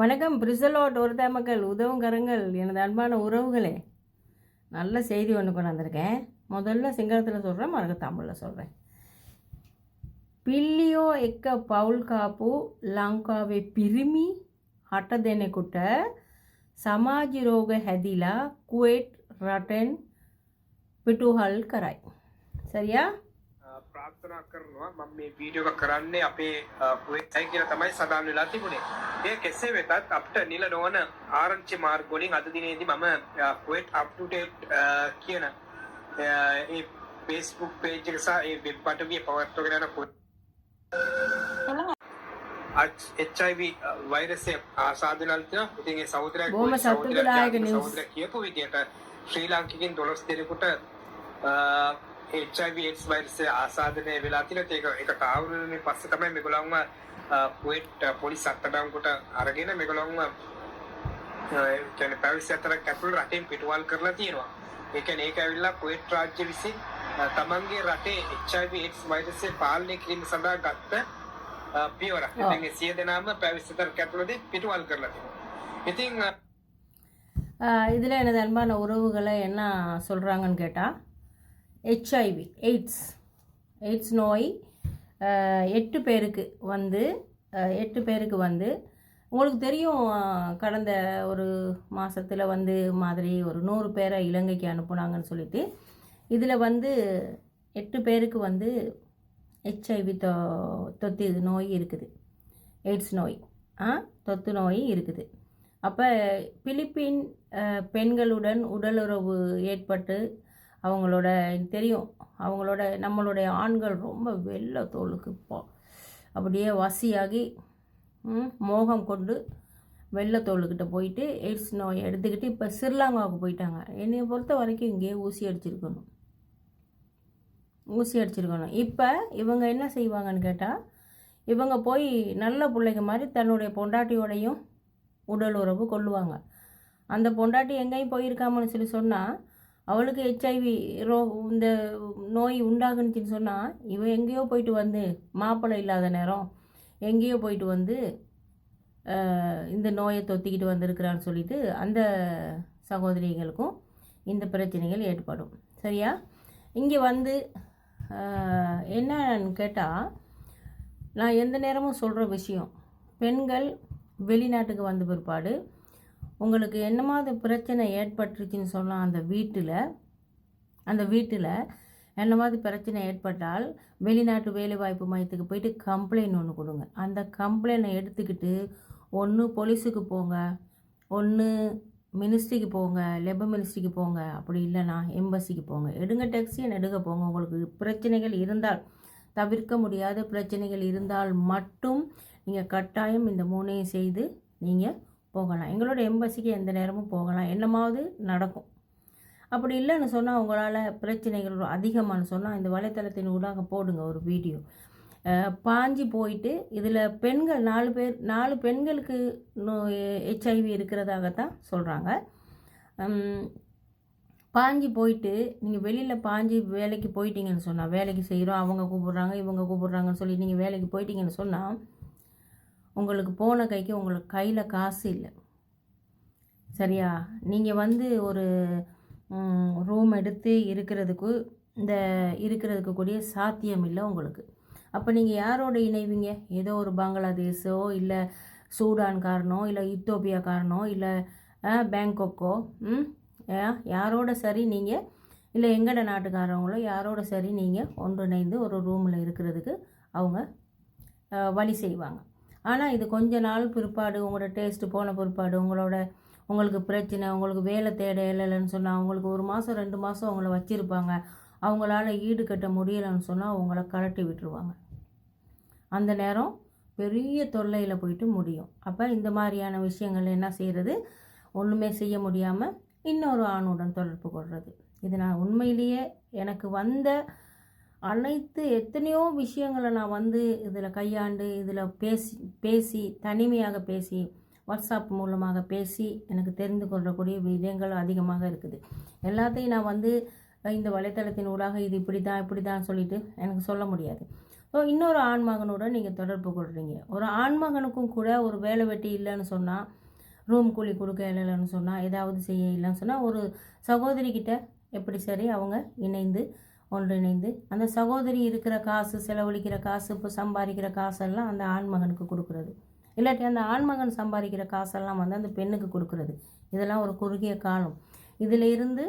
வணக்கம் பிரிசலோட் ஒருதா மக்கள் உதவும் கரங்கள் எனது அன்பான உறவுகளே. நல்ல செய்தி ஒன்று கொண்டு வந்திருக்கேன் முதல்ல சிங்களத்தில் சொல்கிறேன் மறுக்க தமிழில் சொல்கிறேன் பில்லியோ எக்க பவுல் காப்பு லங்காவை பிரிமி ஹட்டதெனைக்குட்ட சமாஜிரோக ஹதிலா குவேட் ரட்டன் பிட்டுஹல் கராய். சரியா? ප්‍රාර්ථනා කරනවා මම මේ වීඩියෝ එක කරන්නේ අපේ කුවේට්යි කියලා තමයි සඳහන් වෙලා තිබුණේ. ඒ කෙසේ වෙතත් අපිට නිල නොවන ආරංචි මාර්ග වලින් අද දිනේදී මම කුවේට් අප් ටු ඩේට් කියන ඒ Facebook page එක සහ ඒ වෙබ් අඩවිය පවත්වාගෙන යන කුවේට් HIV වෛරසය ආසාදනල් තියෙනවා. ඉතින් ඒ සහෝදරයා බොහොම සතුටුදායක news. සහෝදරයා කියපු විදිහට ශ්‍රී ලාංකිකයන් 12 දෙනෙකුට HIV AIDS වෛරසය ආසාදනය වෙලා තියෙනවා. ඒක ඒක තාවුරුනේ පස්සේ තමයි මේගොල්ලන්ව කුවේට් පොලිස් අත්අඩංගුවට අරගෙන මේගොල්ලන්ව කියන්නේ පැවිසි අතරක් ඇතුළු රටෙන් පිටුවල් කරලා තියෙනවා. ඒ කියන්නේ ඒක ඇවිල්ලා කුවේට් රාජ්‍ය විසින් අ, තමන්ගේ රටේ HIV AIDS වෛරසය පාලනය කිරීම සඳහා ගත්ත අ, පියවරක්. ඔව්. ඉතින් ඒ සිය දෙනාම පැවිසි අතරක් ඇතුළතදී පිටුවල් කරලා තියෙනවා. ඉතින් අ, இதில் எனது அன்பான உறவுகளை என்ன சொல்கிறாங்கன்னு கேட்டால் ஹெச்ஐவி எய்ட்ஸ் எய்ட்ஸ் நோய் எட்டு பேருக்கு வந்து எட்டு பேருக்கு வந்து உங்களுக்கு தெரியும் கடந்த ஒரு மாதத்தில் வந்து மாதிரி ஒரு நூறு பேரை இலங்கைக்கு அனுப்புனாங்கன்னு சொல்லிட்டு இதில் வந்து எட்டு பேருக்கு வந்து ஹெச்ஐவி தொ தொத்து நோய் இருக்குது. எய்ட்ஸ் நோய் ஆ? தொத்து நோய் இருக்குது. அப்போ பிலிப்பீன் பெண்களுடன் உடலுறவு ஏற்பட்டு அவங்களோட தெரியும். அவங்களோட நம்மளுடைய ஆண்கள் ரொம்ப வெள்ளை தோலுக்கு இப்போ அப்படியே வசியாகி மோகம் கொண்டு வெள்ளை தோலுக்கிட்ட போயிட்டு எய்ட்ஸ் நோய் எடுத்துக்கிட்டு இப்போ ஸ்ரீலங்காவுக்கு போயிட்டாங்க. என்னையை பொறுத்த வரைக்கும் இங்கேயே ஊசி அடிச்சிருக்கணும். ஊசி அடிச்சிருக்கணும். இப்போ இவங்க என்ன செய்வாங்கன்னு கேட்டால் இவங்க போய் நல்ல பிள்ளைங்க மாதிரி தன்னுடைய பொண்டாட்டியோடையும் உடல் உறவு கொள்ளுவாங்க. அந்த பொண்டாட்டி எங்கேயும் போயிருக்காமன்னு சொல்லி சொன்னால் அவளுக்கு ஹெச்ஐவி ரோ இந்த நோய் உண்டாகுனுச்சின்னு சொன்னால் இவன் எங்கேயோ போயிட்டு வந்து மாப்பிள்ளை இல்லாத நேரம் எங்கேயோ போயிட்டு வந்து இந்த நோயை தொத்திக்கிட்டு வந்திருக்கிறான்னு சொல்லிட்டு அந்த சகோதரிகளுக்கும் இந்த பிரச்சனைகள் ஏற்படும். சரியா? இங்கே வந்து என்னன்னு கேட்டால் நான் எந்த நேரமும் சொல்கிற விஷயம் பெண்கள் வெளிநாட்டுக்கு வந்த பிற்பாடு உங்களுக்கு என்னமாவது பிரச்சனை ஏற்பட்டுருச்சுன்னு சொன்னால் அந்த வீட்டில் அந்த வீட்டில் என்ன பிரச்சனை ஏற்பட்டால் வெளிநாட்டு வேலைவாய்ப்பு மையத்துக்கு போயிட்டு கம்ப்ளைண்ட் ஒன்று கொடுங்க. அந்த கம்ப்ளைண்ட்டை எடுத்துக்கிட்டு ஒன்று போலீஸுக்கு போங்க ஒன்று மினிஸ்ட்ரிக்கு போங்க லெபர் மினிஸ்ட்ரிக்கு போங்க. அப்படி இல்லைன்னா எம்பசிக்கு போங்க. எடுங்க டேக்ஸியை நெடுங்க போங்க. உங்களுக்கு பிரச்சனைகள் இருந்தால் தவிர்க்க முடியாத பிரச்சனைகள் இருந்தால் மட்டும் நீங்கள் கட்டாயம் இந்த மூணையும் செய்து நீங்கள் போகலாம். எங்களோட எம்பசிக்கு எந்த நேரமும் போகலாம். என்னமாவது நடக்கும். அப்படி இல்லைன்னு சொன்னால் உங்களால் பிரச்சனைகள் அதிகமானு சொன்னால் இந்த வலைத்தளத்தின் ஊடாக போடுங்க ஒரு வீடியோ. பாஞ்சி பாஞ்சு போயிட்டு இதில் பெண்கள் நாலு பேர் நாலு பெண்களுக்கு ஹெச்ஐவி இருக்கிறதாகத்தான் சொல்கிறாங்க பாஞ்சு போயிட்டு நீங்கள் வெளியில் பாஞ்சு வேலைக்கு போயிட்டீங்கன்னு சொன்னால் வேலைக்கு செய்கிறோம் அவங்க கூப்பிட்றாங்க இவங்க கூப்பிட்றாங்கன்னு சொல்லி நீங்கள் வேலைக்கு போயிட்டீங்கன்னு சொன்னால் உங்களுக்கு போன கைக்கு உங்களுக்கு கையில் காசு இல்லை. சரியா? நீங்கள் வந்து ஒரு ரூம் எடுத்து இருக்கிறதுக்கு இந்த இருக்கிறதுக்கு கூடிய சாத்தியம் இல்லை உங்களுக்கு. அப்போ நீங்கள் யாரோட இணைவீங்க? ஏதோ ஒரு பங்களாதேஷோ இல்லை சூடான்காரனோ இல்லை இத்தோப்பியாக்காரனோ இல்லை பேங்காக்கோ ம் யாரோட சரி நீங்கள் இல்லை எங்கட நாட்டுக்காரவங்களோ யாரோட சரி நீங்கள் ஒன்றிணைந்து ஒரு ரூமில் இருக்கிறதுக்கு அவங்க வழி செய்வாங்க. ஆனால் இது கொஞ்ச நாள் பிற்பாடு உங்களோட டேஸ்ட்டு போன பிற்பாடு உங்களோட உங்களுக்கு பிரச்சனை உங்களுக்கு வேலை தேட இல்லைன்னு சொன்னால் அவங்களுக்கு ஒரு மாதம் ரெண்டு மாதம் அவங்கள வச்சுருப்பாங்க. அவங்களால ஈடு கட்ட முடியலைன்னு சொன்னால் அவங்கள கலட்டி விட்டுருவாங்க. அந்த நேரம் பெரிய தொல்லையில் போயிட்டு முடியும். அப்போ இந்த மாதிரியான விஷயங்கள் என்ன செய்கிறது ஒன்றுமே செய்ய முடியாமல் இன்னொரு ஆணுடன் தொடர்பு கொள்வது இது நான் உண்மையிலேயே எனக்கு வந்த அனைத்து எத்தனையோ விஷயங்களை நான் வந்து இதில் கையாண்டு இதில் பேசி பேசி தனிமையாக பேசி வாட்ஸ்அப் மூலமாக பேசி எனக்கு தெரிந்து கொள்ளக்கூடிய விஷயங்கள் அதிகமாக இருக்குது. எல்லாத்தையும் நான் வந்து இந்த வலைத்தளத்தின் ஊடாக இது இப்படி தான் இப்படி தான் சொல்லிட்டு எனக்கு சொல்ல முடியாது. ஸோ இன்னொரு ஆண்மகனோட நீங்கள் தொடர்பு கொள்கிறீங்க ஒரு ஆண்மகனுக்கும் கூட ஒரு வேலை வெட்டி இல்லைன்னு சொன்னால் ரூம் கூலி கொடுக்க இல்லைன்னு சொன்னால் ஏதாவது செய்ய இல்லைன்னு சொன்னால் ஒரு சகோதரிக்கிட்ட எப்படி சரி அவங்க இணைந்து ஒன்றிணைந்து அந்த சகோதரி இருக்கிற காசு செலவழிக்கிற காசு இப்போ சம்பாதிக்கிற காசெல்லாம் அந்த ஆண்மகனுக்கு கொடுக்குறது. இல்லாட்டி அந்த ஆண்மகன் சம்பாதிக்கிற காசெல்லாம் வந்து அந்த பெண்ணுக்கு கொடுக்குறது. இதெல்லாம் ஒரு குறுகிய காலம். இதில் இருந்து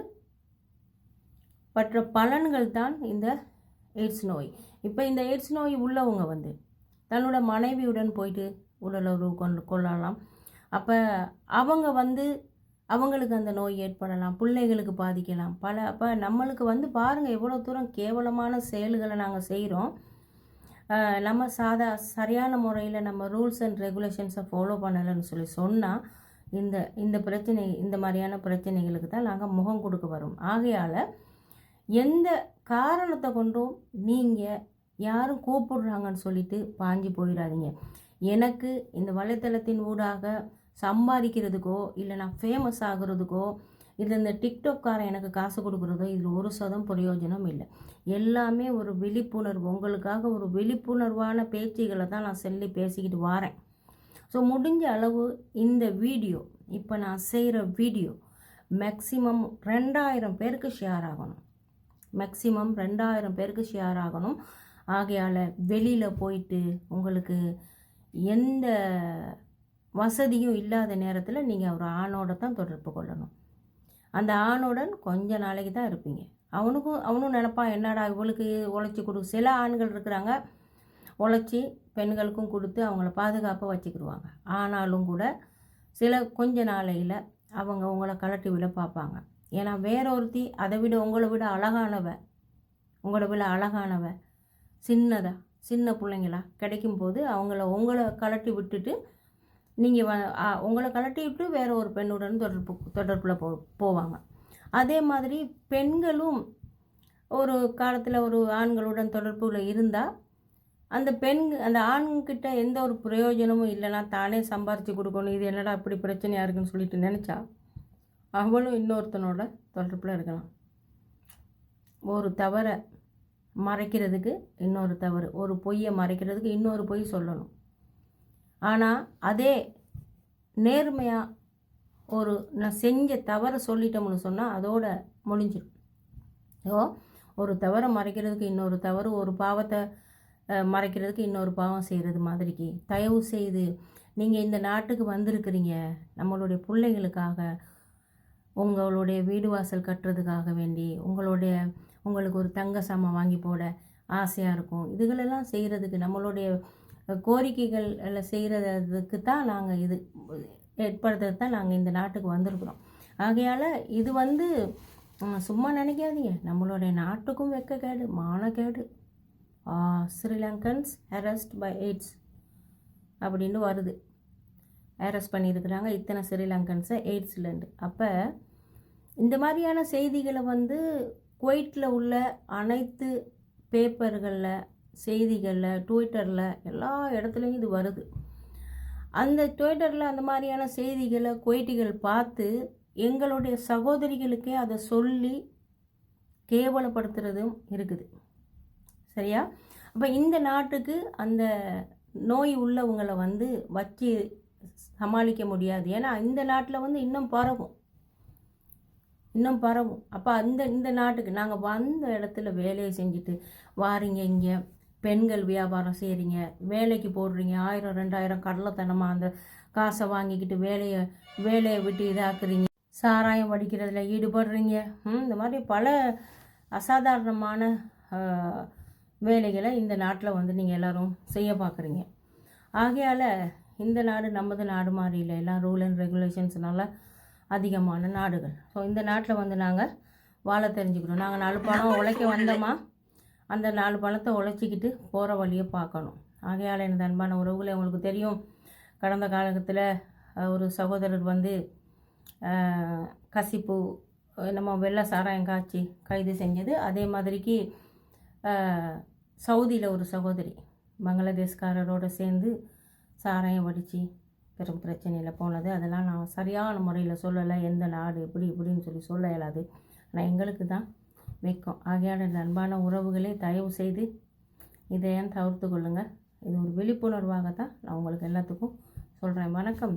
பற்ற பலன்கள் தான் இந்த எய்ட்ஸ் நோய். இப்போ இந்த எய்ட்ஸ் நோய் உள்ளவங்க வந்து தன்னோட மனைவியுடன் போயிட்டு உடலுறவு கொண்டு கொள்ளலாம். அப்போ அவங்க வந்து அவங்களுக்கு அந்த நோய் ஏற்படலாம் பிள்ளைகளுக்கு பாதிக்கலாம். பல அப்போ நம்மளுக்கு வந்து பாருங்கள் எவ்வளோ தூரம் கேவலமான செயல்களை நாங்கள் செய்கிறோம் நம்ம சாதா சரியான முறையில் நம்ம ரூல்ஸ் அண்ட் ரெகுலேஷன்ஸை ஃபாலோ பண்ணலைன்னு சொல்லி சொன்னால் இந்த இந்த பிரச்சனை இந்த மாதிரியான பிரச்சனைகளுக்கு தான் நாங்கள் முகம் கொடுக்க வரோம். ஆகையால் எந்த காரணத்தை கொண்டும் நீங்கள் யாரும் கூப்பிடுறாங்கன்னு சொல்லிட்டு பாஞ்சு போயிடாதீங்க எனக்கு இந்த வலைத்தளத்தின் ஊடாக சம்பாதிக்கிறதுக்கோ இல்லை நான் ஃபேமஸ் ஆகிறதுக்கோ இல்லை இந்த டிக்டாக்காரன் எனக்கு காசு கொடுக்குறதோ இதில் ஒரு சதம் பிரயோஜனம் இல்லை. எல்லாமே ஒரு விழிப்புணர்வு. உங்களுக்காக ஒரு விழிப்புணர்வான பேச்சுகளை தான் நான் சொல்லி பேசிக்கிட்டு வரேன். ஸோ முடிஞ்ச அளவு இந்த வீடியோ இப்போ நான் செய்கிற வீடியோ மேக்ஸிமம் ரெண்டாயிரம் பேருக்கு ஷேர் ஆகணும். மேக்ஸிமம் ரெண்டாயிரம் பேருக்கு ஷேர் ஆகணும். ஆகையால் வெளியில் போயிட்டு உங்களுக்கு எந்த வசதியும் இல்லாத நேரத்தில் நீங்கள் ஒரு ஆணோட தான் தொடர்பு கொள்ளணும். அந்த ஆணுடன் கொஞ்ச நாளைக்கு தான் இருப்பீங்க. அவனுக்கும் அவனும் நினப்பான் என்னடா இவளுக்கு உழைச்சி கொடு. சில ஆண்கள் இருக்கிறாங்க உழைச்சி பெண்களுக்கும் கொடுத்து அவங்கள பாதுகாப்பாக வச்சுக்கிடுவாங்க ஆனாலும் கூட சில கொஞ்ச நாளையில் அவங்க உங்களை கலட்டி விட பார்ப்பாங்க. ஏன்னா வேற ஒருத்தி அதை விட உங்களை விட அழகானவ உங்களை விட அழகானவ சின்னதா சின்ன பிள்ளைங்களா கிடைக்கும்போது அவங்கள உங்களை கலட்டி விட்டுட்டு நீங்கள் வ உங்களை கலட்டி விட்டு வேற ஒரு பெண்ணுடன் தொடர்பு தொடர்பில் போ போவாங்க. அதே மாதிரி பெண்களும் ஒரு காலத்தில் ஒரு ஆண்களுடன் தொடர்புல இருந்தால் அந்த பெண் அந்த ஆண்கிட்ட எந்த ஒரு பிரயோஜனமும் இல்லைன்னா தானே சம்பாரித்து கொடுக்கணும். இது என்னடா இப்படி பிரச்சனையாக இருக்குன்னு சொல்லிட்டு நினச்சா அவளும் இன்னொருத்தனோட தொடர்பில் இருக்கலாம். ஒரு தவறை மறைக்கிறதுக்கு இன்னொரு தவறு ஒரு பொய்யை மறைக்கிறதுக்கு இன்னொரு பொய் சொல்லணும். ஆனால் அதே நேர்மையாக ஒரு நான் செஞ்ச தவறை சொல்லிட்டோம்னு சொன்னால் அதோட முடிஞ்சிடும் ஸோ ஒரு தவறை மறைக்கிறதுக்கு இன்னொரு தவறு ஒரு பாவத்தை மறைக்கிறதுக்கு இன்னொரு பாவம் செய்கிறது மாதிரிக்கு தயவு செய்து நீங்கள் இந்த நாட்டுக்கு வந்திருக்கிறீங்க. நம்மளுடைய பிள்ளைங்களுக்காக உங்களுடைய வீடு வாசல் கட்டுறதுக்காக வேண்டி உங்களுடைய உங்களுக்கு ஒரு தங்க சாமான் வாங்கி போட ஆசையாக இருக்கும். இதுகளெல்லாம் செய்கிறதுக்கு நம்மளுடைய கோரிக்கைகள் எல்லாம் செய்கிறதுக்கு தான் நாங்கள் இது ஏற்படுத்துறது தான் நாங்கள் இந்த நாட்டுக்கு வந்திருக்கிறோம். ஆகையால் இது வந்து சும்மா நினைக்காதீங்க. நம்மளுடைய நாட்டுக்கும் வெக்கக்கேடு மானக்கேடு. ஸ்ரீலங்கன்ஸ் அரெஸ்ட் பை எய்ட்ஸ் அப்படின்னு வருது. அரெஸ்ட் பண்ணியிருக்கிறாங்க. இத்தனை ஸ்ரீலங்கன்ஸை எய்ட்ஸ்லேருந்து அப்போ இந்த மாதிரியான செய்திகளை வந்து குவைட்டில் உள்ள அனைத்து பேப்பர்களில் செய்திகளில் ட்விட்டரில் எல்லா இடத்துலையும் இது வருது. அந்த ட்விட்டரில் அந்த மாதிரியான செய்திகளை குவைட்டிகள் பார்த்து எங்களுடைய சகோதரிகளுக்கே அதை சொல்லி கேவலப்படுத்துறதும் இருக்குது. சரியா? அப்போ இந்த நாட்டுக்கு அந்த நோய் உள்ளவங்களை வந்து வச்சு சமாளிக்க முடியாது. ஏன்னா இந்த நாட்டில் வந்து இன்னும் பரவும். இன்னும் பரவும். அப்போ அந்த இந்த நாட்டுக்கு நாங்கள் வந்த இடத்துல வேலையை செஞ்சுட்டு வாரிங்க இங்கே பெண்கள் வியாபாரம் செய்கிறீங்க வேலைக்கு போடுறீங்க ஆயிரம் ரெண்டாயிரம் கடலைத்தனமாக அந்த காசை வாங்கிக்கிட்டு வேலையை வேலையை விட்டு இதாக்குறீங்க. சாராயம் வடிக்கிறதுல ஈடுபடுறீங்க. இந்த மாதிரி பல அசாதாரணமான வேலைகளை இந்த நாட்டில் வந்து நீங்கள் எல்லோரும் செய்ய பார்க்குறீங்க ஆகையால் இந்த நாடு நமது நாடு மாதிரி இல்லை. எல்லாம் ரூல் அண்ட் ரெகுலேஷன்ஸ்னால அதிகமான நாடுகள். ஸோ இந்த நாட்டில் வந்து நாங்கள் வாழ தெரிஞ்சுக்கணும் நாங்கள் நாலு பணம் உழைக்க வந்தோமா? அந்த நாலு பணத்தை உழைச்சிக்கிட்டு போகிற வழியை பார்க்கணும். ஆகையால் எனது அன்பான உறவுகளை உங்களுக்கு தெரியும் கடந்த காலத்தில் ஒரு சகோதரர் வந்து கசிப்பு நம்ம வெள்ளை சாராயம் காய்ச்சி கைது செஞ்சது. அதே மாதிரிக்கு சவுதியில் ஒரு சகோதரி பங்களாதேஷ்காரரோடு சேர்ந்து சாராயம் வடித்து பெரும் பிரச்சனையில் போனது. அதெல்லாம் நான் சரியான முறையில் சொல்லலை. எந்த நாடு எப்படி இப்படின்னு சொல்லி சொல்ல இயலாது. ஆனால் எங்களுக்கு தான் வைக்கும். ஆகையால் அன்பான உறவுகளை தயவு செய்து இதையும் தவிர்த்து கொள்ளுங்கள். இது ஒரு விழிப்புணர்வாக தான் நான் உங்களுக்கு எல்லாத்துக்கும் சொல்கிறேன் வணக்கம்.